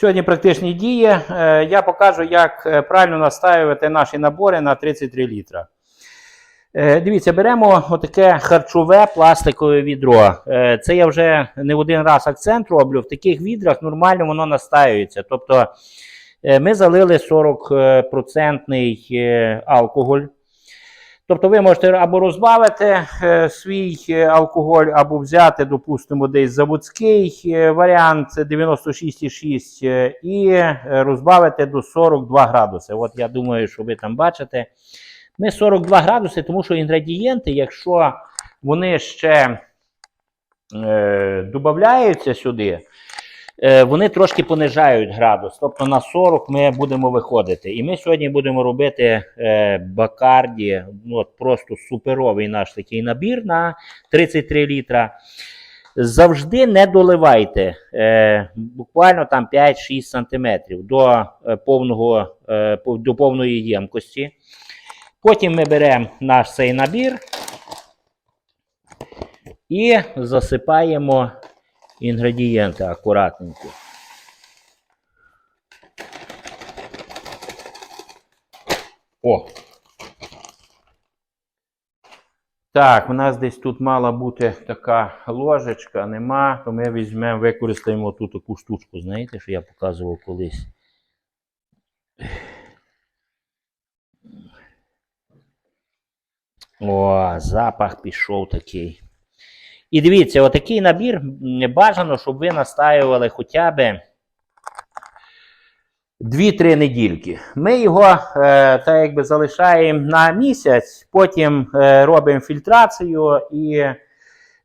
Сьогодні практичні дії. Е, Я покажу, як е, правильно настаювати наші набори на 33 літра. Е, Дивіться, беремо отаке харчове пластикове відро. Це я вже не один раз акцент роблю. В таких відрах нормально воно настаюється. Тобто ми залили 40% е, алкоголь. Тобто ви можете або розбавити е, свій е, алкоголь, або взяти, допустимо, десь заводський е, варіант 96,6 е, і розбавити до 42 градуси. От я думаю, що ви там бачите. Ми 42 градуси, тому що інгредієнти, якщо вони ще е, додаються сюди, вони трошки понижають градус. Тобто на 40 ми будемо виходити. І ми сьогодні будемо робити е, бакарді, ну, от просто суперовий наш такий набір на 33 літра. Завжди не доливайте е, буквально там 5-6 сантиметрів до, е, повного, е, до повної ємкості. Потім ми беремо наш цей набір і засипаємо інгредієнти акуратненько. О! Так, у нас десь тут мала бути така ложечка, нема, то ми візьмемо, використаємо ту таку штучку, знаєте, що я показував колись. О, запах пішов такий. І дивіться, отакий набір бажано, щоб ви настаювали хоча б 2-3 недільки. Ми його е, так якби залишаємо на місяць, потім е, робимо фільтрацію і,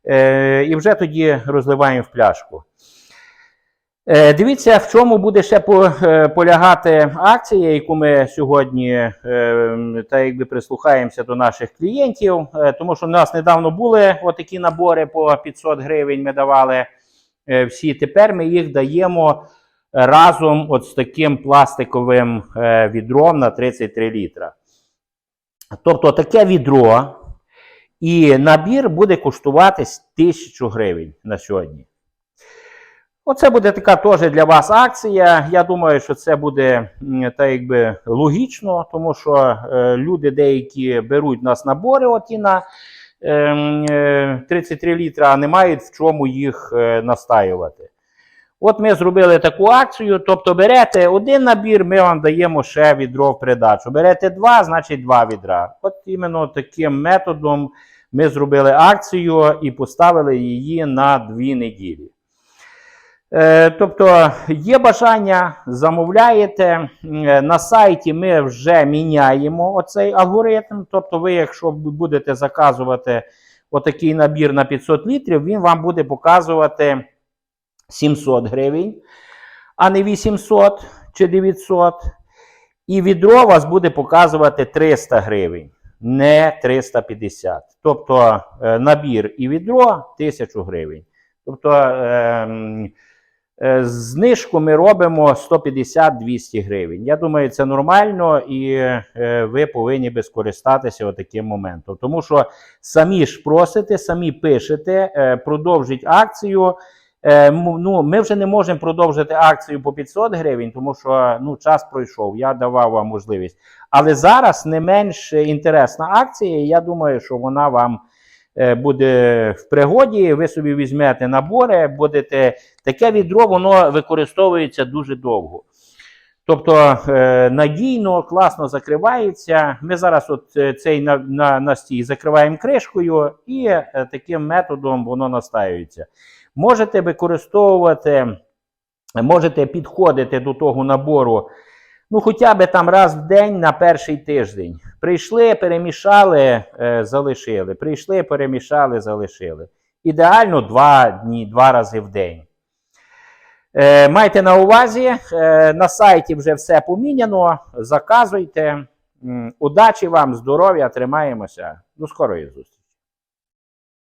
е, і вже тоді розливаємо в пляшку. Е, Дивіться, в чому буде ще е, полягати акція, яку ми сьогодні е, та якби прислухаємося до наших клієнтів, тому що в нас недавно були отакі набори по 500 гривень. Ми давали всі. Тепер ми їх даємо разом от з таким пластиковим відром на 33 літра. Тобто таке відро і набір буде коштувати 1000 гривень на сьогодні. Оце буде така теж для вас акція. Я думаю, що це буде так якби логічно, тому що е, люди деякі беруть у нас набори оті на ем, е, 33 літра, а не мають в чому їх е, настаювати. От ми зробили таку акцію. Тобто берете один набір, ми вам даємо ще відро в придачу. Берете два, значить два відра. От іменно таким методом ми зробили акцію і поставили її на дві неділі. Е, Тобто є бажання, замовляєте. Е, На сайті ми вже міняємо оцей алгоритм. Тобто, ви, якщо будете заказувати отакий набір на 500 літрів, він вам буде показувати 700 гривень, а не 800 чи 900. І відро вас буде показувати 300 гривень, не 350. Тобто е, набір і відро 1000 гривень. Тобто ем, знижку ми робимо 150-200 гривень. Я думаю, це нормально, і е, ви повинні би скористатися таким моментом. Тому що самі ж просите, самі пишете, е, продовжіть акцію. Е, ну, ми вже не можемо продовжити акцію по 500 гривень, тому що ну, час пройшов, я давав вам можливість. Але зараз не менш інтересна акція, і я думаю, що вона вам е, буде в пригоді. Ви собі візьмете набори, будете таке відро, воно використовується дуже довго. Тобто е, надійно, класно закривається. Ми зараз от е, цей на, на, настій закриваємо кришкою, і е, таким методом воно настаюється. Можете використовувати, можете підходити до того набору, ну, хоча б там раз в день на перший тиждень. Прийшли, перемішали, е, залишили. Прийшли, перемішали, залишили. Ідеально два дні, два рази в день. Е, майте на увазі, е, на сайті вже все поміняно. Заказуйте. Удачі вам, здоров'я, тримаємося. До скорої зустрічі.